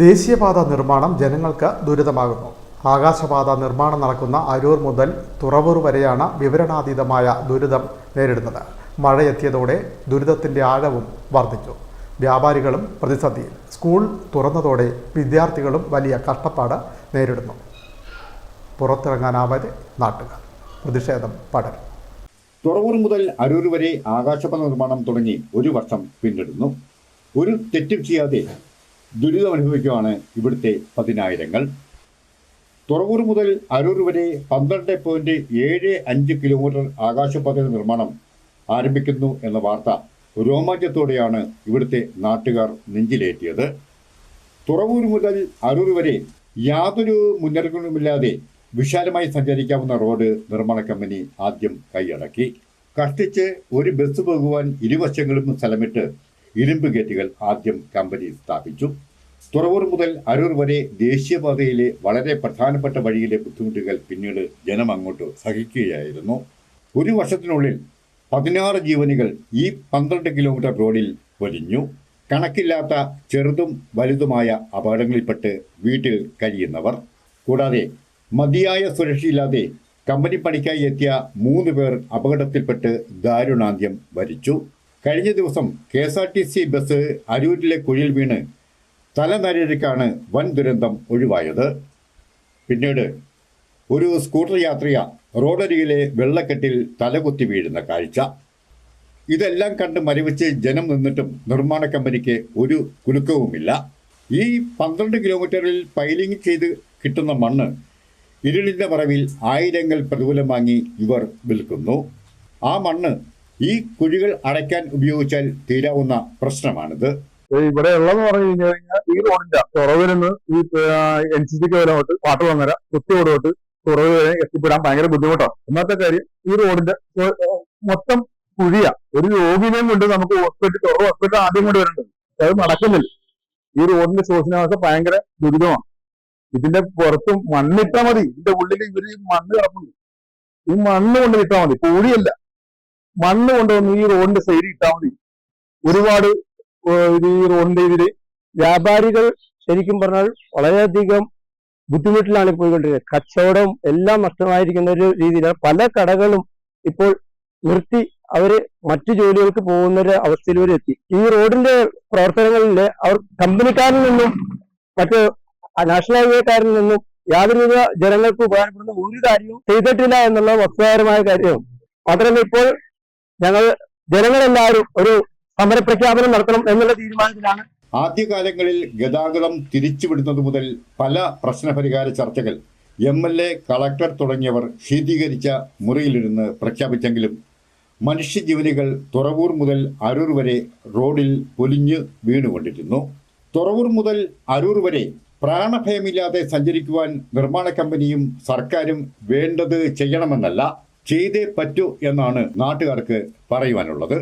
ദേശീയപാത നിർമ്മാണം ജനങ്ങൾക്ക് ദുരിതമാകുന്നു. ആകാശപാത നിർമ്മാണം നടക്കുന്ന അരൂർ മുതൽ തുറവൂർ വരെയാണ് വിവരണാതീതമായ ദുരിതം നേരിടുന്നത്. മഴയെത്തിയതോടെ ദുരിതത്തിന്റെ ആഴവും വർദ്ധിച്ചു. വ്യാപാരികളും പ്രതിസന്ധിയിൽ. സ്കൂൾ തുറന്നതോടെ വിദ്യാർത്ഥികളും വലിയ കഷ്ടപ്പാട് നേരിടുന്നു. പുറത്തിറങ്ങാനാവാതെ നാട്ടുകാർ. പ്രതിഷേധം പടരും. തുറവൂർ മുതൽ അരൂർ വരെ ആകാശപാത നിർമ്മാണം തുടങ്ങി ഒരു വർഷം പിന്നിടുന്നു. ഒരു തെറ്റും ചെയ്യാതെ ദുരിതം അനുഭവിക്കുകയാണ് ഇവിടുത്തെ പതിനായിരങ്ങൾ. തുറവൂർ മുതൽ അരൂർ വരെ പന്ത്രണ്ട് പോയിന്റ് ഏഴ് അഞ്ച് കിലോമീറ്റർ ആകാശപാതയുടെ നിർമ്മാണം ആരംഭിക്കുന്നു എന്ന വാർത്ത രോമാഞ്ചത്തോടെയാണ് ഇവിടുത്തെ നാട്ടുകാർ നെഞ്ചിലേറ്റിയത്. തുറവൂർ മുതൽ അരൂർ വരെ യാതൊരു മുന്നറിയിപ്പുമില്ലാതെ വിശാലമായി സഞ്ചരിക്കാവുന്ന റോഡ് നിർമ്മാണ കമ്പനി ആദ്യം കൈയടക്കി. കഷ്ടിച്ച് ഒരു ബസ് പോകുവാൻ ഇരുവശങ്ങളും സ്ഥലമിട്ട് ഇരുമ്പ് ഗേറ്റുകൾ ആദ്യം കമ്പനി സ്ഥാപിച്ചു. തുറവൂർ മുതൽ അരൂർ വരെ ദേശീയപാതയിലെ വളരെ പ്രധാനപ്പെട്ട വഴിയിലെ ബുദ്ധിമുട്ടുകൾ പിന്നീട് ജനം അങ്ങോട്ട് സഹിക്കുകയായിരുന്നു. ഒരു വർഷത്തിനുള്ളിൽ പതിനാറ് ജീവനികൾ ഈ പന്ത്രണ്ട് കിലോമീറ്റർ റോഡിൽ പൊലിഞ്ഞു കണക്കില്ലാത്ത ചെറുതും വലുതുമായ അപകടങ്ങളിൽപ്പെട്ട് വീട്ടിൽ കഴിയുന്നവർ കൂടാതെ മതിയായ സുരക്ഷയില്ലാതെ കമ്പനി പണിക്കായി എത്തിയ മൂന്ന് പേർ അപകടത്തിൽപ്പെട്ട് ദാരുണാന്ത്യം വരിച്ചു. കഴിഞ്ഞ ദിവസം K S R T C bus അരൂരിലെ കുഴിയിൽ വീണ് തലനരക്കാണ് വൻ ദുരന്തം ഒഴിവായത്. പിന്നീട് ഒരു സ്കൂട്ടർ യാത്രിക റോഡരികിലെ വെള്ളക്കെട്ടിൽ തലകുത്തി വീഴുന്ന കാഴ്ച. ഇതെല്ലാം കണ്ട് മരവിച്ച് ജനം നിന്നിട്ടും നിർമ്മാണ കമ്പനിക്ക് ഒരു കുലുക്കവുമില്ല. ഈ പന്ത്രണ്ട് കിലോമീറ്ററിൽ പൈലിംഗ് ചെയ്ത് കിട്ടുന്ന മണ്ണ് ഇരുളിന്റെ പറവിൽ ആയിരങ്ങൾ പ്രതികൂലം വാങ്ങി ഇവർ വിൽക്കുന്നു. ആ മണ്ണ് ഈ കുഴികൾ അടയ്ക്കാൻ ഉപയോഗിച്ചാൽ തീരാവുന്ന പ്രശ്നമാണിത്. ഇവിടെ ഉള്ളതെന്ന് പറഞ്ഞു കഴിഞ്ഞു കഴിഞ്ഞാൽ ഈ റോഡിന്റെ തുറവിൽ നിന്ന് ഈ എൻ സി സിക്ക് വരെ വരോട്ട് പാട്ടുവങ്ങര കുത്തിയോടോട്ട് തുറവ് വരെ എത്തിപ്പെടാൻ ഭയങ്കര ബുദ്ധിമുട്ടാണ് ഒന്നാമത്തെ കാര്യം ഈ റോഡിന്റെ മൊത്തം കുഴിയ. ഒരു രോഗിനെയും കൊണ്ട് നമുക്ക് ഹോസ്പിറ്റൽ തുറവ് ഹോസ്പിറ്റൽ ആദ്യം കൊണ്ട് വരേണ്ടത്. അത് നടക്കുന്നില്ല. ഈ റോഡിന്റെ ശോഷനാവസ്ഥ ഭയങ്കര ദുരിതമാണ് ഇതിന്റെ പുറത്തും മണ്ണിട്ടാൽ മതി. ഇതിന്റെ ഉള്ളിൽ ഇവർ മണ്ണ് കിടക്കുന്നു ഈ മണ്ണ് കൊണ്ട് കിട്ടാൽ മതി. പൂഴിയല്ല മണ്ണ് കൊണ്ടുവന്ന് ഈ റോഡിന്റെ സൈഡിൽ ഇട്ടാൽ മതി. ഒരുപാട് ഈ റോഡിന്റെ ഇതിൽ വ്യാപാരികൾ ശരിക്കും പറഞ്ഞാൽ വളരെയധികം ബുദ്ധിമുട്ടിലാണ് പോയിക്കൊണ്ടിരിക്കുന്നത്. കച്ചവടം എല്ലാം നഷ്ടമായിരിക്കുന്ന ഒരു രീതിയിലാണ് പല കടകളും ഇപ്പോൾ നിർത്തി അവർ മറ്റു ജോലികൾക്ക് പോകുന്ന ഒരു അവസ്ഥയിൽ വരെ എത്തി. ഈ റോഡിന്റെ പ്രവർത്തനങ്ങളിൽ അവർ കമ്പനിക്കാരിൽ നിന്നും മറ്റ് നാഷണൽ ഹൈവേക്കാരിൽ നിന്നും യാതൊരുവിധ ജനങ്ങൾക്ക് ഉപകാരപ്പെടുന്ന ഒരു കാര്യവും ചെയ്തിട്ടില്ല എന്നുള്ള വസ്തുതാപരമായ കാര്യമാണ് മാത്രമല്ല ഇപ്പോൾ ഞങ്ങൾ ജനങ്ങളെല്ലാവരും ഒരു സമരപ്രഖ്യാപനം നടത്തണം എന്നുള്ള തീരുമാനത്തിലാണ്. ആദ്യകാലങ്ങളിൽ ഗതാഗതം തിരിച്ചുവിടുന്നത് മുതൽ പല പ്രശ്നപരിഹാര ചർച്ചകൾ എം എൽ എ കളക്ടർ തുടങ്ങിയവർ ശീതീകരിച്ച മുറിയിലിരുന്ന് പ്രഖ്യാപിച്ചെങ്കിലും മനുഷ്യജീവനികൾ തുറവൂർ മുതൽ അരൂർ വരെ റോഡിൽ പൊലിഞ്ഞ് വീണുകൊണ്ടിരുന്നു. തുറവൂർ മുതൽ അരൂർ വരെ പ്രാണഭയമില്ലാതെ സഞ്ചരിക്കുവാൻ നിർമ്മാണ കമ്പനിയും സർക്കാരും വേണ്ടത് ചെയ്യണമെന്നല്ല. ചെയ്തേ പറ്റൂ എന്നാണ് നാട്ടുകാർക്ക് പറയുവാനുള്ളത്.